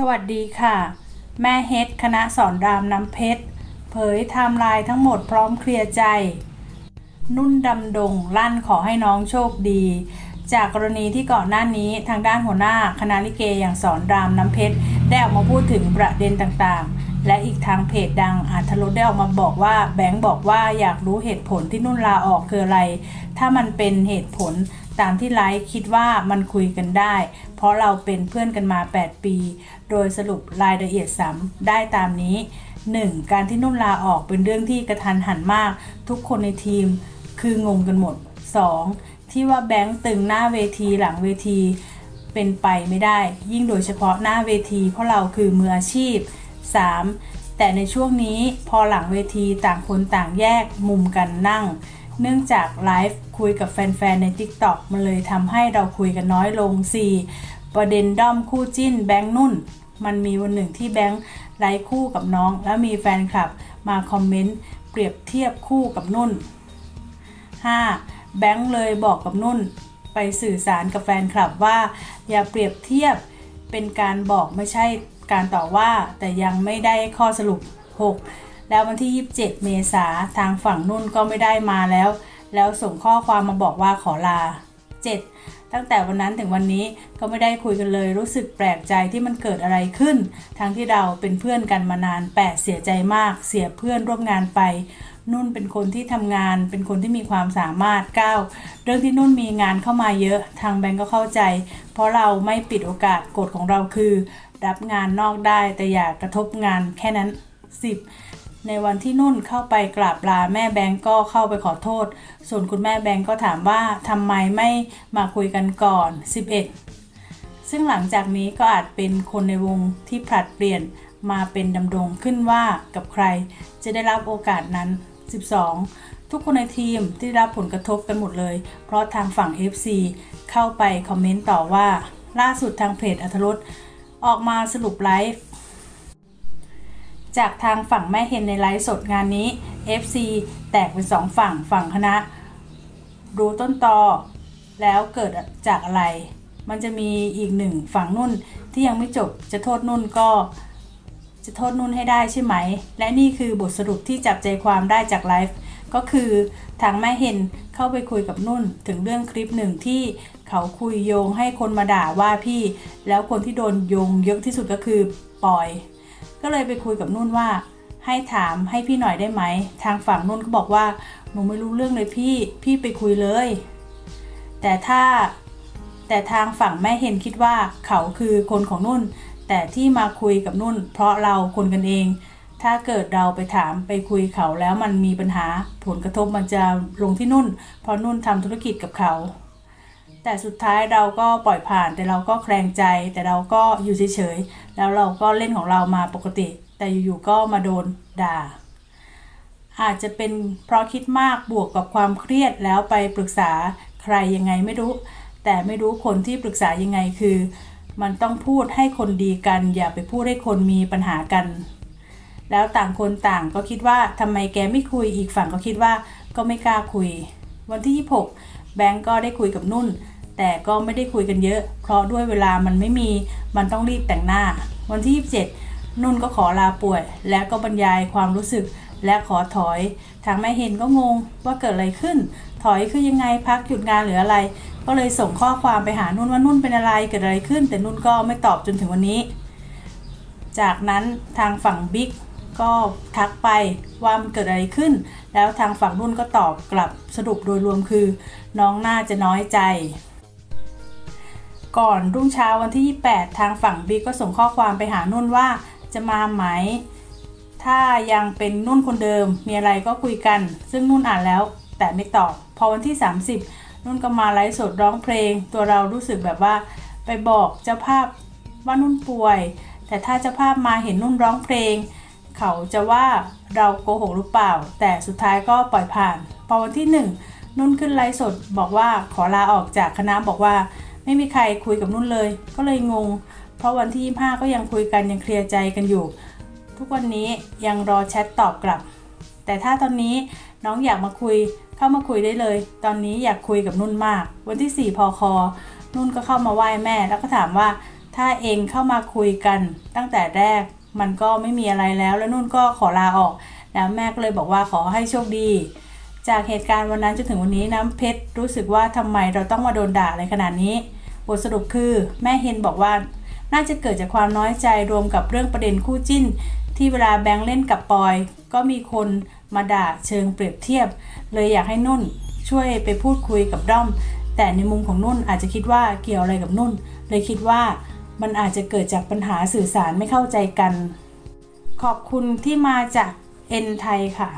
สวัสดีค่ะ แม่เฮดคณะสอนรามน้ำเพชร เผยไทม์ไลน์ทั้งหมดพร้อมเคลียร์ใจ นุ่นดำดงลั่นขอให้น้องโชคดี จากกรณีที่ก่อนหน้านี้ทางด้านหัวหน้าคณะลิเกอย่างสอนรามน้ำเพชร ได้ออกมาพูดถึงประเด็นต่างๆ และอีกทางเพจดังอาทรสได้ออกมาบอกว่าแบงค์บอกว่าอยากรู้เหตุผลที่นุ่นลาออกคืออะไร ถ้ามันเป็นเหตุผล ตามที่ไลฟ์คิดว่ามันคุยกันได้ เพราะเราเป็นเพื่อนกันมา 8 ปี โดยสรุปรายละเอียดซ้ำได้ตามนี้ 1. การที่นุ่นลาออกเป็นเรื่องที่กระทันหันมาก ทุกคนในทีมคืองงกันหมด 2. ที่ว่าแบงค์ตึงหน้าเวทีหลังเวที เป็นไปไม่ได้ ยิ่งโดยเฉพาะหน้าเวที เพราะเราคือมืออาชีพ 3. แต่ในช่วงนี้พอหลังเวทีต่างคนต่างแยกมุมกันนั่ง เนื่องจากไลฟ์คุยกับแฟนๆ ใน TikTok มันเลยทำให้เราคุยกันน้อยลง 4. ประเด็นด้อมคู่จิ้นแบงค์นุ่น มันมีวันหนึ่งที่แบงค์ไลฟ์คู่กับน้อง แล้วมีแฟนคลับมาคอมเมนต์เปรียบเทียบคู่กับนุ่น 5. แบงค์เลยบอกกับนุ่น ไปสื่อสารกับแฟนคลับว่า อย่าเปรียบเทียบเป็นการบอกไม่ใช่การต่อว่าแต่ยังไม่ได้ข้อสรุป 6. แล้ววันที่ 27 เมษาทางฝั่งนุ่นก็ไม่ได้มาแล้ว แล้วส่งข้อความมาบอกว่าขอลา 7. ตั้งแต่วันนั้นถึงวันนี้ก็ไม่ได้คุยกันเลยรู้สึกแปลกใจที่มันเกิดอะไรขึ้น ทั้งที่เราเป็นเพื่อนกันมานาน 8 เสียใจมาก เสียเพื่อนร่วมงานไปนุ่นเป็นคนที่ทำงาน เป็นคนที่มีความสามารถ 9. เรื่องที่นุ่นมีงานเข้ามาเยอะ ทางแบงก์ก็เข้าใจ เพราะเราไม่ปิดโอกาสกฎของเราคือ รับงานนอกได้แต่อย่ากระทบงานแค่นั้น 10. ในวันที่นุ่นเข้าไปกราบลาแม่แบงก์ก็เข้าไปขอโทษ ส่วนคุณแม่แบงก์ก็ถามว่าทำไมไม่มาคุยกันก่อน 11. ซึ่งหลังจากนี้ก็อาจเป็นคนในวงที่ผลัดเปลี่ยนมาเป็นดำรงขึ้นว่ากับใครจะได้รับโอกาสนั้น 12. ทุกคนในทีมที่ได้รับผลกระทบกันหมดเลย เพราะทางฝั่ง FC เข้าไปคอมเมนต์ต่อว่า ล่าสุดทางเพจอัธรสออกมาสรุปไลฟ์ จากทางฝั่งแม่เฮนในไลฟ์สดงานนี้ FC แตกเป็นสองฝั่งฝั่งคณะ รู้ต้นตอ แล้วเกิดจากอะไร มันจะมีอีกหนึ่งฝั่งนุ่นที่ยังไม่จบจะโทษนุ่นก็จะโทษนุ่นให้ได้ใช่ไหม และนี่คือบทสรุปที่จับใจความได้จากไลฟ์ก็คือทางแม่เฮนเข้าไปคุยกับนุ่นถึงเรื่องคลิปหนึ่งที่เขาคุยโยงให้คนมาด่าว่าพี่ แล้วคนที่โดนโยงเยอะที่สุดก็คือปอย ก็เลยไปคุยกับนุ่นว่า ให้ถามให้พี่หน่อยได้ไหม ทางฝั่งนุ่นก็บอกว่าหนูไม่รู้เรื่องเลยพี่พี่ไปคุยเลย แต่ถ้าแต่ทางฝั่งแม่เห็นคิดว่าเขาคือคนของนุ่น แต่ที่มาคุยกับนุ่น เพราะเราคนกันเอง ถ้าเกิดเราไปถามไปคุยเขาแล้วมันมีปัญหาผลกระทบมันจะลงที่นุ่น เพราะนุ่นทำธุรกิจกับเขา แต่สุดท้ายเราก็ปล่อยผ่าน แต่เราก็แคลงใจ แต่เราก็อยู่เฉยๆแล้วเราก็เล่นของเรามาปกติ แต่อยู่ๆก็มาโดนด่า อาจจะเป็นเพราะคิดมากบวกกับความเครียดแล้วไปปรึกษาใครยังไงไม่รู้ แต่ไม่รู้คนที่ปรึกษายังไงคือ มันต้องพูดให้คนดีกัน อย่าไปพูดให้คนมีปัญหากัน แล้วต่างคนต่างก็คิดว่าทำไมแกไม่คุยอีกฝั่งก็คิดว่าก็ไม่กล้าคุย วันที่ 26แบงก์ก็ได้คุยกับนุ่น แต่ก็ไม่ได้คุยกันเยอะ เพราะด้วยเวลามันไม่มี มันต้องรีบแต่งหน้า วันที่ 27 นุ่นก็ขอลาป่วย และก็บรรยายความรู้สึกและขอถอย ทางแม่เฮนก็งงว่าเกิดอะไรขึ้น ถอยคือยังไงพักหยุดงานหรืออะไร ก็เลยส่งข้อความไปหานุ่นว่านุ่นเป็นอะไรเกิดอะไรขึ้น แต่นุ่นก็ไม่ตอบจนถึงวันนี้ จากนั้นทางฝั่งบิ๊กก็ทักไปว่ามันเกิดอะไรขึ้น แล้วทางฝั่งนุ่นก็ตอบกลับสรุปโดยรวมคือ น้องน่าจะน้อยใจ ก่อนรุ่งเช้าวันที่ 28 ทางฝั่งบิ๊กก็ส่งข้อความไปหานุ่นว่าจะมาไหม ถ้ายังเป็นนุ่นคนเดิมมีอะไรก็คุยกัน ซึ่งนุ่นอ่านแล้วแต่ไม่ตอบ พอวันที่ 30 นุ่นก็มาไลฟ์สดร้องเพลง ตัวเรารู้สึกแบบว่า ไปบอกเจ้าภาพว่านุ่นป่วย แต่ถ้าเจ้าภาพมาเห็นนุ่นร้องเพลง เขาจะว่าเราโกหกหรือเปล่า แต่สุดท้ายก็ปล่อยผ่าน พอวันที่ 1 นุ่นขึ้นไลฟ์สดบอกว่าขอลาออกจากคณะบอกว่า ไม่มีใครคุยกับนุ่นเลย ก็เลยงง เพราะวันที่ 25 ก็ยังคุยกันยังเคลียร์ใจกันอยู่ ทุกวันนี้ยังรอแชทตอบกลับ แต่ถ้าตอนนี้น้องอยากมาคุยเข้ามาคุยได้เลย ตอนนี้อยากคุยกับนุ่นมาก วันที่ 4 พอคอ นุ่นก็เข้ามาไหว้แม่ แล้วก็ถามว่าถ้าเองเข้ามาคุยกันตั้งแต่แรกมันก็ไม่มีอะไรแล้ว แล้วนุ่นก็ขอลาออก แล้วแม่ก็เลยบอกว่าขอให้โชคดี จากเหตุการณ์วันนั้นจนถึงวันนี้น้ำเพชรรู้สึกว่าทำไมเราต้องมาโดนด่าอะไรขนาดนี้ บทสรุปคือแม่เฮนบอกว่า น่าจะเกิดจากความน้อยใจรวมกับเรื่องประเด็นคู่จิ้น ที่เวลาแบงค์เล่นกับปอย ก็มีคนมาด่าเชิงเปรียบเทียบ เลยอยากให้นุ่นช่วยไปพูดคุยกับด้อม แต่ในมุมของนุ่นอาจจะคิดว่าเกี่ยวอะไรกับนุ่น เลยคิดว่ามันอาจจะเกิดจากปัญหาสื่อสารไม่เข้าใจกัน ขอบคุณที่มาจากเอ็นไทยค่ะ